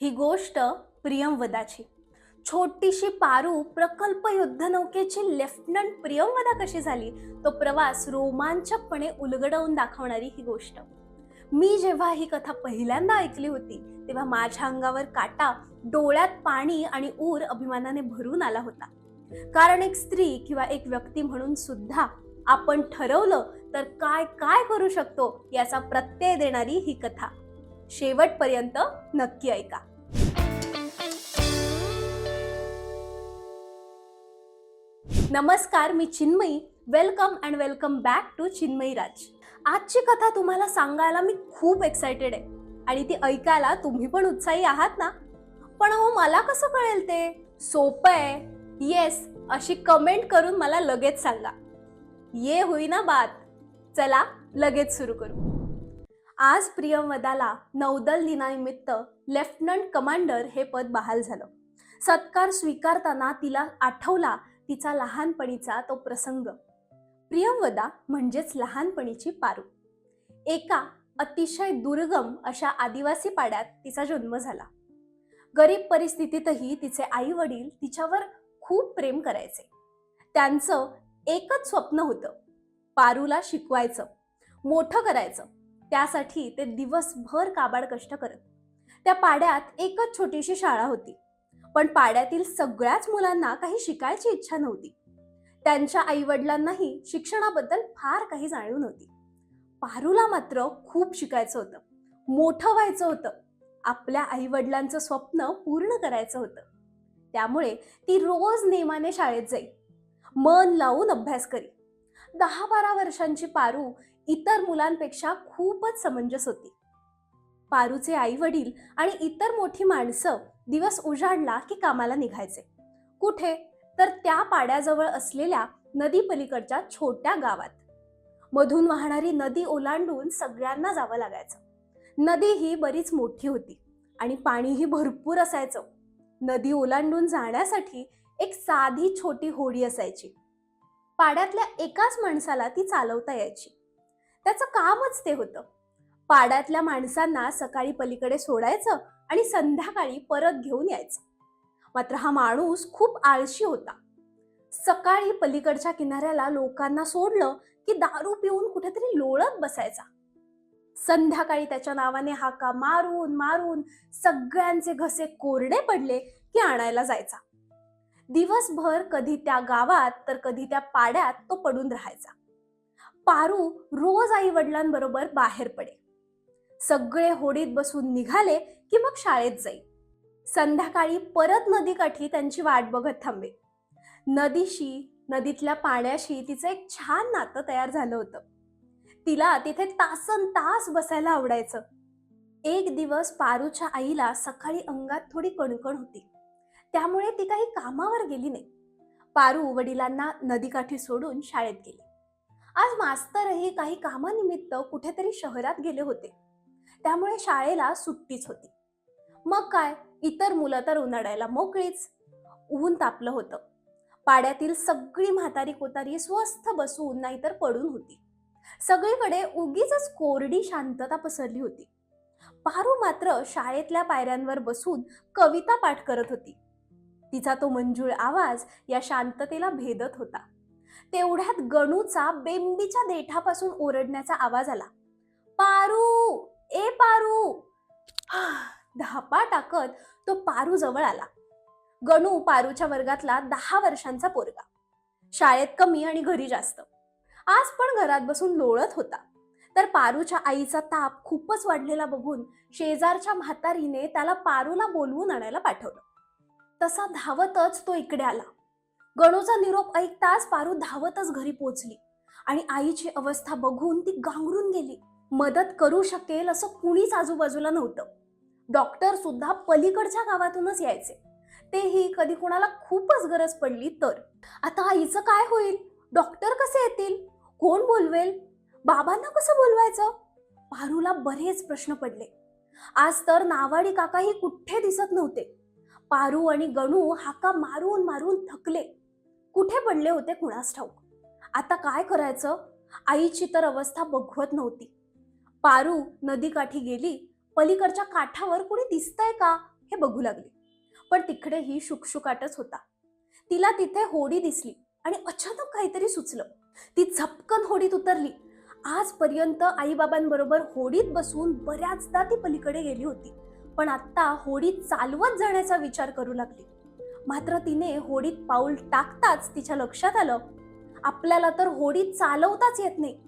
ही गोष्ट प्रियमवदाची. छोटीशी पारू प्रकल्प युद्धनौकेची लेफ्टनंट प्रियमवदा कशी झाली? तो प्रवास रोमांचकपणे उलगडवून दाखवणारी ही गोष्ट. मी जेव्हा ही कथा पहिल्यांदा ऐकली होती तेव्हा माझ्या अंगावर काटा डोळ्यात पाणी आणि ऊर अभिमानाने भरून आला होता. कारण एक स्त्री किंवा एक व्यक्ती म्हणून सुद्धा आपण ठरवलं तर काय काय करू शकतो याचा प्रत्यय देणारी ही कथा. शेवटपर्यंत नक्की ऐका. नमस्कार मी Chinmayi. Welcome and welcome back to Chinmayi Raj. आजची कथा तुम्हाला सांगायला मी खूप एक्सायटेड आहे. आणि ती ऐकायला तुम्ही पण उत्साही आहात ना? पण हो मला कसं कळेल ते? सोपं आहे. येस अशी कमेंट करून मला लगेच सांगा. ये होईना बात. चला लगेच सुरू करू. आज प्रियमवदाला नौदल दिनानिमित्त लेफ्टनंट कमांडर हे पद बहाल झालं. सत्कार स्वीकारताना तिला आठवला तिचा लहानपणीचा तो प्रसंग. प्रियंवदा म्हणजेच लहानपणीची पारू. एका अतिशय दुर्गम अशा आदिवासी पाड्यात तिचा जन्म झाला. गरीब परिस्थितीतही तिचे आई वडील तिच्यावर खूप प्रेम करायचे. त्यांचं एकच स्वप्न होतं पारूला शिकवायचं मोठं करायचं. त्यासाठी ते दिवसभर काबाड कष्ट करत. त्या पाड्यात एकच छोटीशी शाळा होती. पण पाड्यातील सगळ्याच मुलांना काही शिकायची इच्छा नव्हती. त्यांच्या आईवडिलांनाही शिक्षणाबद्दल फार काही जाणीव नव्हती. पारूला मात्र खूप शिकायचं होतं. मोठं व्हायचं होतं. आपल्या आईवडिलांचं स्वप्न पूर्ण करायचं होतं. त्यामुळे ती रोज नेमाने शाळेत जाई. मन लावून अभ्यास करी. दहा बारा वर्षांची पारू इतर मुलांपेक्षा खूपच समंजस होती. पारूचे आई वडील आणि इतर मोठी माणसं दिवस उजाडला की कामाला निघायचे. कुठे? तर त्या पाड्याजवळ असलेल्या नदी पलीकडच्या छोट्या गावात. मधून वाहणारी नदी ओलांडून सगळ्यांना जावं लागायचं. नदी ही बरीच मोठी होती आणि पाणीही भरपूर असायचं. नदी ओलांडून जाण्यासाठी एक साधी छोटी होडी असायची. पाड्यातल्या एकाच माणसाला ती चालवता यायची. त्याचं कामच ते होतं. पाड्यातल्या माणसांना सकाळी पलीकडे सोडायचं आणि संध्याकाळी परत घेऊन यायचं. मात्र हा माणूस खूप आळशी होता. सकाळी पलीकडच्या किनाऱ्याला लोकांना सोडलं की दारू पिऊन कुठेतरी लोळत बसायचा. संध्याकाळी त्याच्या नावाने हाका मारून मारून सगळ्यांचे घसे कोरडे पडले की आणायला जायचा. दिवसभर कधी त्या गावात तर कधी त्या पाड्यात तो पडून राहायचा. पारू रोज आई वडिलांबरोबर बाहेर पडे. सगळे होडीत बसून निघाले की मग शाळेत जाई. संध्याकाळी परत नदीकाठी त्यांची वाट बघत थांबे. नदीशी नदीतल्या पाण्याशी तिचं एक छान नातं तयार झालं होतं. तिला तिथे तासन तास बसायला आवडायचं. एक दिवस पारूच्या आईला सकाळी अंगात थोडी कणकण होती. त्यामुळे ती काही कामावर गेली नाही. पारू वडिलांना नदीकाठी सोडून शाळेत गेली. आज मास्तरही काही कामानिमित्त कुठेतरी शहरात गेले होते. त्यामुळे शाळेला सुट्टीच होती. मग काय? इतर मुलं तर उन्हाळ्याला मोकळीच. ऊन तापलं होतं. पाड्यातील सगळी म्हातारी कोतारी स्वस्थ बसून नाहीतर पडून होती. सगळीकडे उगीच कोरडी शांतता पसरली होती. पारू मात्र शाळेतल्या पायऱ्यांवर बसून कविता पाठ करत होती. तिचा तो मंजूळ आवाज या शांततेला भेदत होता. तेवढ्यात गणूचा बेंबीच्या देठापासून ओरडण्याचा आवाज आला. पारू ए पारू. धापा टाकत तो पारू जवळ आला. गणू पारूच्या वर्गातला दहा वर्षांचा पोरगा. शाळेत कमी आणि घरी जास्त. आज पण घरात बसून लोळत होता. तर पारूच्या आईचा ताप खूपच वाढलेला बघून शेजारच्या म्हातारीने त्याला पारूला बोलवून आणायला पाठवलं. तसा धावतच तो इकडे आला. गणूचा निरोप ऐकताच पारू धावतच घरी पोचली आणि आईची अवस्था बघून ती गांगरून गेली. मदत करू शकेल असं कुणीच आजूबाजूला नव्हतं. डॉक्टर सुद्धा पलीकडच्या गावातूनच यायचे. तेही कधी कुणाला खूपच गरज पडली तर. आता आईचं काय होईल? डॉक्टर कसे येतील? कोण बोलवेल? बाबांना कसं बोलवायचं? पारूला बरेच प्रश्न पडले. आज तर नावाडी काकाही कुठे दिसत नव्हते. पारू आणि गणू हाका मारून मारून थकले. कुठे पडले होते कुणास ठाऊक? आता काय करायचं? आईची तर अवस्था बघवत नव्हती. पारू नदीकाठी गेली पलीकडच्या काठावर कुणी दिसतंय का हे बघू लागली. पण तिकडेही शुकशुकाटच होता. तिला तिथे होडी दिसली आणि अचानक काहीतरी सुचलं. ती झपकन होडीत उतरली. आजपर्यंत आईबाबांबरोबर होडीत बसून बऱ्याचदा ती पलीकडे गेली होती. पण आता होडी चालवत जाण्याचा विचार करू लागली. मात्र तिने होडीत पाऊल टाकताच तिच्या लक्षात आलं. आपल्याला तर होडी चालवताच येत नाही.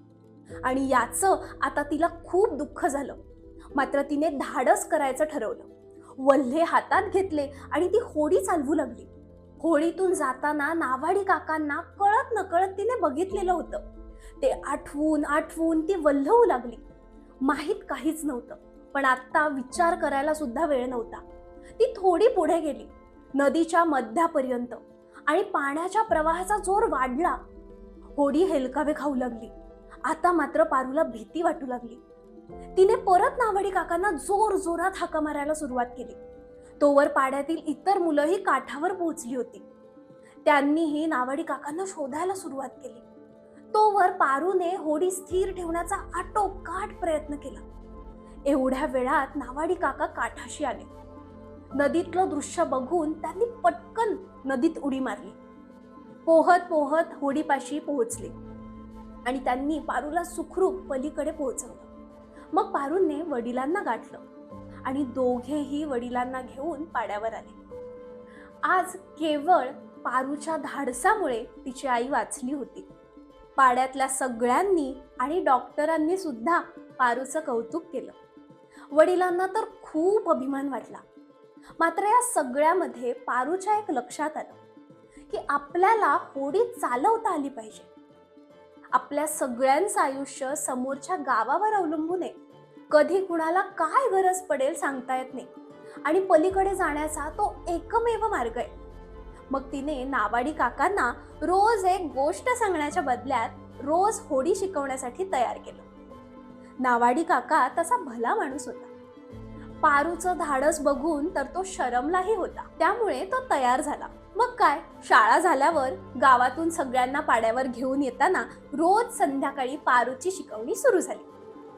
आणि याचं आता तिला खूप दुःख झालं. मात्र तिने धाडस करायचं ठरवलं. वल्हे हातात घेतले आणि ती होडी चालवू लागली. होडीतून जाताना नावाडी काकांना कळत नकळत तिने बघितलेलं होतं. ते आठवून आठवून ती वल्हवू लागली. माहीत काहीच नव्हतं पण आत्ता विचार करायला सुद्धा वेळ नव्हता. ती थोडी पुढे गेली नदीच्या मध्यापर्यंत आणि पाण्याच्या प्रवाहाचा जोर वाढला. होडी हेलकावे खाऊ लागली. आता मात्र पारूला भीती वाटू लागली. तिने परत नावाडी काकांना जोर जोरात हाका मारायला सुरुवात केली. तोवर पाड्यातील इतर मुलंही काठावर पोहोचली होती. त्यांनीही नावाडी काकांना शोधायला सुरुवात केली. तोवर पारूने होडी स्थिर ठेवण्याचा आटोकाट प्रयत्न केला. एवढ्या वेळात नावाडी काका काठाशी आले. नदीतलं दृश्य बघून त्यांनी पटकन नदीत उडी मारली. पोहत पोहत होडीपाशी पोहोचले. आणि त्यांनी पारूला सुखरूप पलीकडे पोहोचवलं. मग पारूने वडिलांना गाठलं आणि दोघेही वडिलांना घेऊन पाड्यावर आले. आज केवळ पारूच्या धाडसामुळे तिची आई वाचली होती. पाड्यातल्या सगळ्यांनी आणि डॉक्टरांनी सुद्धा पारूचं कौतुक केलं. वडिलांना तर खूप अभिमान वाटला. मात्र या सगळ्यामध्ये पारूच्या एक लक्षात आलं की आपल्याला होडी चालवता आली पाहिजे. आपल्या सगळ्यांचं आयुष्य समोरच्या गावावर अवलंबून आहे. कधी कुणाला काय गरज पडेल सांगता येत नाही. आणि पलीकडे जाण्याचा तो एकमेव मार्ग आहे. मग तिने नावाडी काकांना रोज एक गोष्ट सांगण्याच्या बदल्यात रोज होडी शिकवण्यासाठी तयार केलं. नावाडी काका तसा भला माणूस होता. पारूचं धाडस बघून तर तो शरमलाही होता. त्यामुळे तो तयार झाला. मग काय? शाळा झाल्यावर गावातून सगळ्यांना पाड्यावर घेऊन येताना रोज संध्याकाळी पारूची शिकवणी सुरू झाली.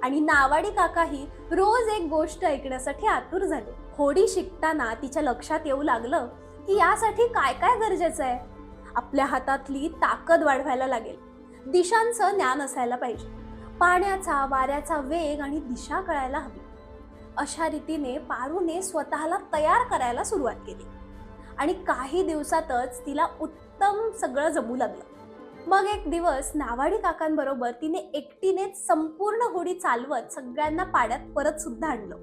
आणि नावाडी काकाही रोज एक गोष्ट ऐकण्यासाठी आतुर झाले. होडी शिकताना तिच्या लक्षात येऊ लागलं की यासाठी काय काय गरजेचं आहे? आपल्या हातातली ताकद वाढवायला लागेल. दिशांचं ज्ञान असायला पाहिजे. पाण्याचा वाऱ्याचा वेग आणि दिशा कळायला हवी. अशा रीतीने पारूने स्वतःला तयार करायला सुरुवात केली. आणि काही दिवसातच तिला उत्तम सगळं जमू लागलं. मग एक दिवस नावाडी काकांबरोबर तिने एकटीनेच संपूर्ण होडी चालवत सगळ्यांना पाड्यात परत सुद्धा आणलं.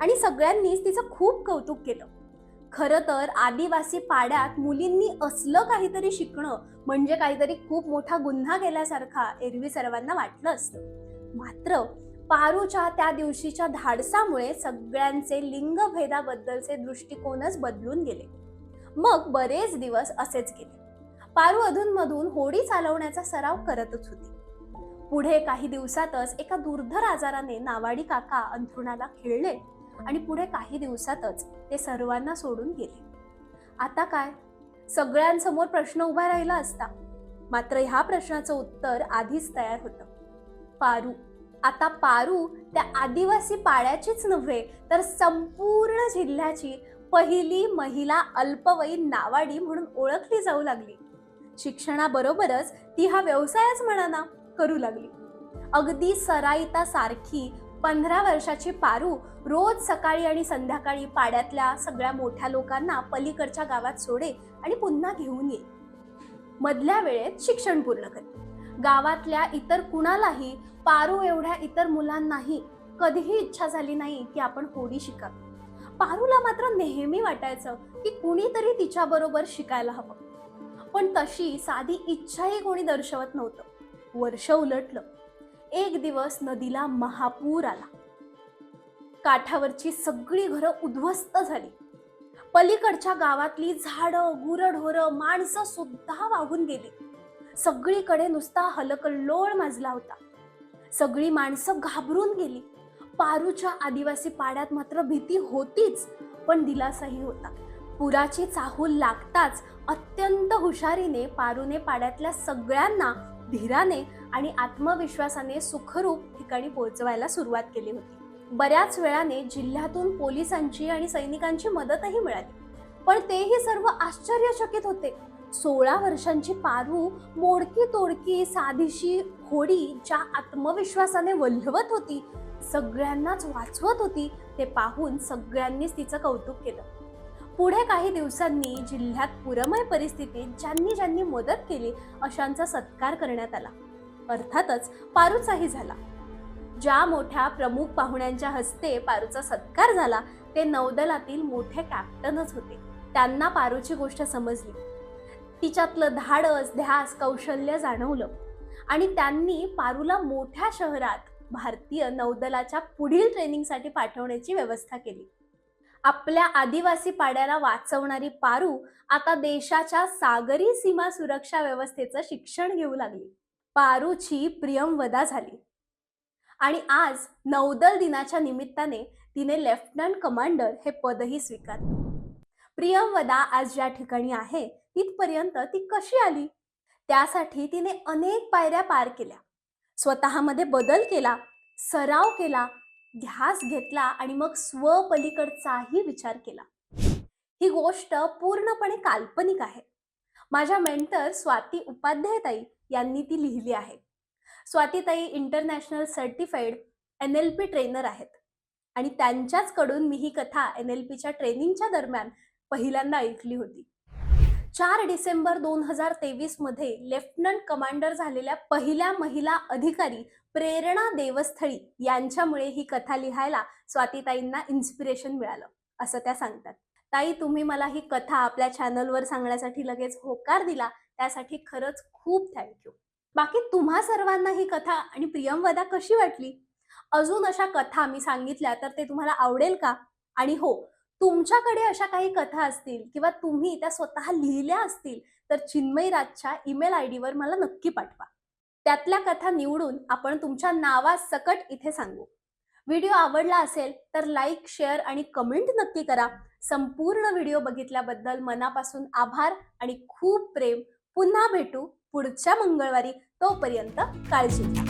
आणि सगळ्यांनीच तिचं खूप कौतुक केलं. खरं तर आदिवासी पाड्यात मुलींनी असलं काहीतरी शिकणं म्हणजे काहीतरी खूप मोठा गुन्हा केल्यासारखा एरवी सर्वांना वाटलं असतं. मात्र पारूच्या त्या दिवशीच्या धाडसामुळे सगळ्यांचे लिंगभेदाबद्दलचे दृष्टिकोनच बदलून गेले. मग बरेच दिवस असेच गेले. पारू अधूनमधून होडी चालवण्याचा सराव करतच होती. पुढे काही दिवसातच एका दुर्धर आजाराने नावाडी काका अंथरुणाला खेळले आणि पुढे काही दिवसातच ते सर्वांना सोडून गेले. आता काय? सगळ्यांसमोर प्रश्न उभा राहिला असता. मात्र ह्या प्रश्नाचं उत्तर आधीच तयार होतं. पारू आता पारू त्या आदिवासी पाड्याचीच नव्हे तर संपूर्ण जिल्ह्याची पहिली महिला अल्पवयीन नावाडी म्हणून ओळखली जाऊ लागली. शिक्षणाबरोबरच ती हा व्यवसायच म्हणा करू लागली. अगदी सराईता सारखी पंधरा वर्षाची पारू रोज सकाळी आणि संध्याकाळी पाड्यातल्या सगळ्या मोठ्या लोकांना पलीकडच्या गावात सोडे आणि पुन्हा घेऊन ये. मधल्या वेळेत शिक्षण पूर्ण करे. गावातल्या इतर कुणालाही पारू एवढ्या इतर मुलांनाही कधीही इच्छा झाली नाही की आपण होडी शिकावी. पारूला मात्र नेहमी वाटायचं की कुणीतरी तिच्याबरोबर शिकायला हवं. पण तशी साधी इच्छाही कोणी दर्शवत नव्हतं. वर्ष उलटलं. एक दिवस नदीला महापूर आला. काठावरची सगळी घरं उद्ध्वस्त झाली. पलीकडच्या गावातली झाडं गुरढोरं माणसं सुद्धा वाहून गेली. सगळीकडे नुसता हलकल्लोळ माजला होता. सगळी माणसं घाबरून गेली. पारूच्या आदिवासी पाड्यात मात्र भीती होतीच पण दिलासाही होता. पुराची चाहूल लागताच अत्यंत हुशारीने पारूने पाड्यातल्या सगळ्यांना धीराने आणि आत्मविश्वासाने सुखरूप ठिकाणी पोहोचवायला सुरुवात केली होती. बऱ्याच वेळाने जिल्ह्यातून पोलिसांची आणि सैनिकांची मदतही मिळाली. पण तेही सर्व आश्चर्यचकित होते. सोळा वर्षांची पारू मोडकी तोडकी साधीशी होडी ज्या आत्मविश्वासाने वल्हवत होती सगळ्यांनाच वाचवत होती ते पाहून सगळ्यांनीच तिचं कौतुक केलं. पुढे काही दिवसांनी जिल्ह्यात पुरमय परिस्थितीत ज्यांनी ज्यांनी मदत केली अशांचा सत्कार करण्यात आला. अर्थातच पारूचाही झाला. ज्या मोठ्या प्रमुख पाहुण्यांच्या हस्ते पारूचा सत्कार झाला ते नौदलातील मोठे कॅप्टनच होते. त्यांना पारूची गोष्ट समजली. तिच्यातलं धाडस ध्यास कौशल्य जाणवलं. आणि त्यांनी पारूला मोठ्या शहरात भारतीय नौदलाच्या पुढील ट्रेनिंगसाठी पाठवण्याची व्यवस्था केली. आपल्या आदिवासी पाड्याला वाचवणारी पारू आता देशाच्या सागरी सीमा सुरक्षा व्यवस्थेचं शिक्षण घेऊ लागली. पारूची प्रियमवदा झाली. आणि आज नौदल दिनाच्या निमित्ताने तिने लेफ्टनंट कमांडर हे पदही स्वीकारले. प्रियमवदा आज ज्या ठिकाणी आहे तिथपर्यंत ती कशी आली? त्यासाठी तिने अनेक पायऱ्या पार केल्या. स्वतःमध्ये बदल केला सराव केला ध्यास घेतला आणि मग स्वपलीकडचाही विचार केला. ही गोष्ट पूर्णपणे काल्पनिक आहे. माझ्या मेंटर स्वाती उपाध्यायताई यांनी ती लिहिली आहे. स्वातीताई international certified N L P trainer आहेत आणि त्यांच्याचकडून मी ही कथा एन एल पीच्या ट्रेनिंगच्या दरम्यान पहिल्यांदा ऐकली होती. चार डिसेंबर दोन हजार तेवीसमध्ये लेफ्टनंट कमांडर झालेल्या पहिल्या महिला अधिकारी प्रेरणा देवस्थळी यांच्यामुळे ही कथा लिहायला स्वातीताईंना इन्स्पिरेशन मिळालं असं त्या सांगतात. ताई तुम्ही मला ही कथा आपल्या चॅनलवर सांगण्यासाठी लगेच होकार दिला त्यासाठी खरंच खूप थँक्यू बाकी तुम्हा सर्वांना ही कथा आणि प्रियमवदा कशी वाटली? अजून अशा कथा मी सांगितल्या तर ते तुम्हाला आवडेल का? आणि हो तुमच्याकडे अशा काही कथा असतील किंवा तुम्ही त्या स्वतः लिहिल्या असतील तर चिन्मयी राजच्या ईमेल आय डीवर मला नक्की पाठवा. त्यातल्या कथा निवडून आपण तुमच्या नावासकट इथे सांगू. व्हिडिओ आवडला असेल तर लाईक शेअर आणि कमेंट नक्की करा. संपूर्ण व्हिडिओ बघितल्याबद्दल मनापासून आभार आणि खूप प्रेम. पुन्हा भेटू पुढच्या मंगळवारी तोपर्यंत काळजी घ्या.